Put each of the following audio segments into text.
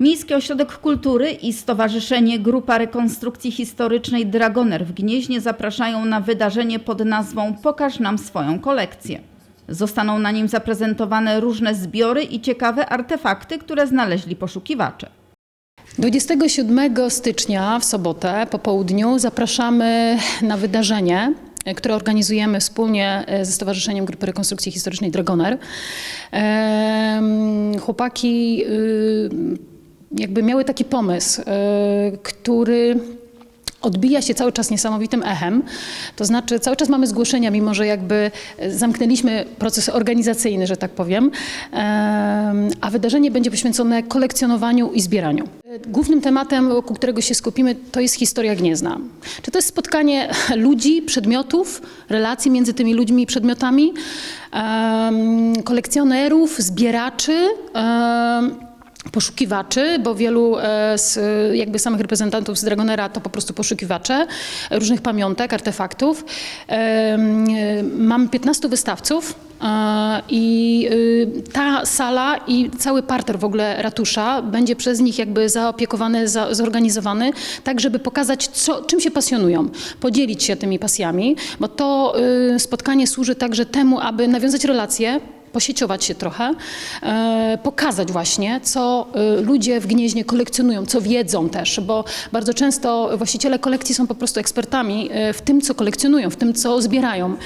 Miejski Ośrodek Kultury i Stowarzyszenie Grupa Rekonstrukcji Historycznej Dragoner w Gnieźnie zapraszają na wydarzenie pod nazwą Pokaż nam swoją kolekcję. Zostaną na nim zaprezentowane różne zbiory i ciekawe artefakty, które znaleźli poszukiwacze. 27 stycznia w sobotę po południu zapraszamy na wydarzenie, e, które organizujemy wspólnie e, ze Stowarzyszeniem Grupy Rekonstrukcji Historycznej Dragoner. Chłopaki y, jakby miały taki pomysł, y, który odbija się cały czas niesamowitym echem. To znaczy cały czas mamy zgłoszenia, mimo że jakby zamknęliśmy proces organizacyjny, że tak powiem, Em, a wydarzenie będzie poświęcone kolekcjonowaniu i zbieraniu. Głównym tematem, wokół którego się skupimy, to jest historia Gniezna. Czy to jest spotkanie ludzi, przedmiotów, relacji między tymi ludźmi i przedmiotami, kolekcjonerów, zbieraczy, poszukiwaczy, bo wielu e, z jakby samych reprezentantów z Dragonera to po prostu poszukiwacze różnych pamiątek, artefaktów. E, Mam 15 wystawców i y, ta sala i cały parter w ogóle ratusza będzie przez nich jakby zaopiekowany, za, zorganizowany, tak żeby pokazać, co, czym się pasjonują, podzielić się tymi pasjami, bo to y, spotkanie służy także temu, aby nawiązać relacje posieciować się trochę, e, pokazać właśnie, co e, ludzie w Gnieźnie kolekcjonują, co wiedzą też, bo bardzo często właściciele kolekcji są po prostu ekspertami e, w tym, co kolekcjonują, w tym, co zbierają.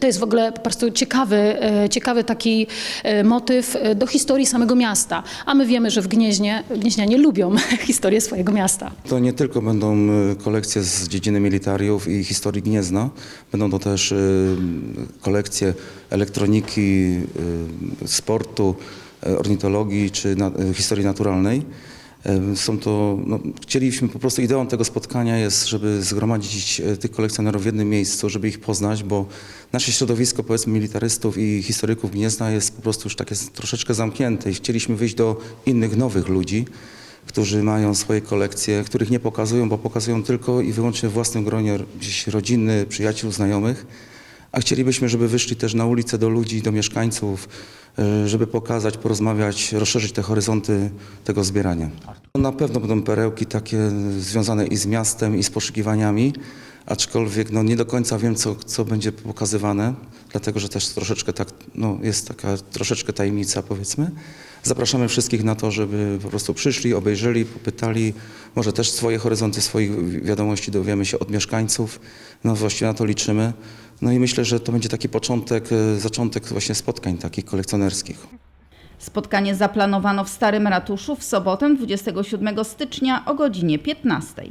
To jest w ogóle po prostu ciekawy, e, ciekawy taki e, motyw e, do historii samego miasta. A my wiemy, że w Gnieźnie, Gnieźnianie lubią historię swojego miasta. To nie tylko będą kolekcje z dziedziny militariów i historii Gniezna, będą to też kolekcje elektroniki, sportu, ornitologii czy historii naturalnej. Są to, no, chcieliśmy po prostu, ideą tego spotkania jest, żeby zgromadzić y, tych kolekcjonerów w jednym miejscu, żeby ich poznać, bo nasze środowisko, powiedzmy, militarystów i historyków Gniezna jest po prostu już takie troszeczkę zamknięte i chcieliśmy wyjść do innych, nowych ludzi, którzy mają swoje kolekcje, których nie pokazują, bo pokazują tylko i wyłącznie w własnym gronie rodziny, przyjaciół, znajomych. A chcielibyśmy, żeby wyszli też na ulicę do ludzi, do mieszkańców, y, żeby pokazać, porozmawiać, rozszerzyć te horyzonty tego zbierania. Na pewno będą perełki takie związane i z miastem, i z poszukiwaniami, aczkolwiek no, nie do końca wiem, co, co będzie pokazywane, dlatego że też troszeczkę tak, no, jest taka troszeczkę tajemnica, powiedzmy. Zapraszamy wszystkich na to, żeby po prostu przyszli, obejrzeli, popytali, może też swoje horyzonty, swoich wiadomości dowiemy się od mieszkańców. No właściwie na to liczymy. No i myślę, że to będzie taki początek, e, zaczątek właśnie spotkań takich kolekcjonerskich. Spotkanie zaplanowano w Starym Ratuszu w sobotę 27 stycznia o godzinie 15.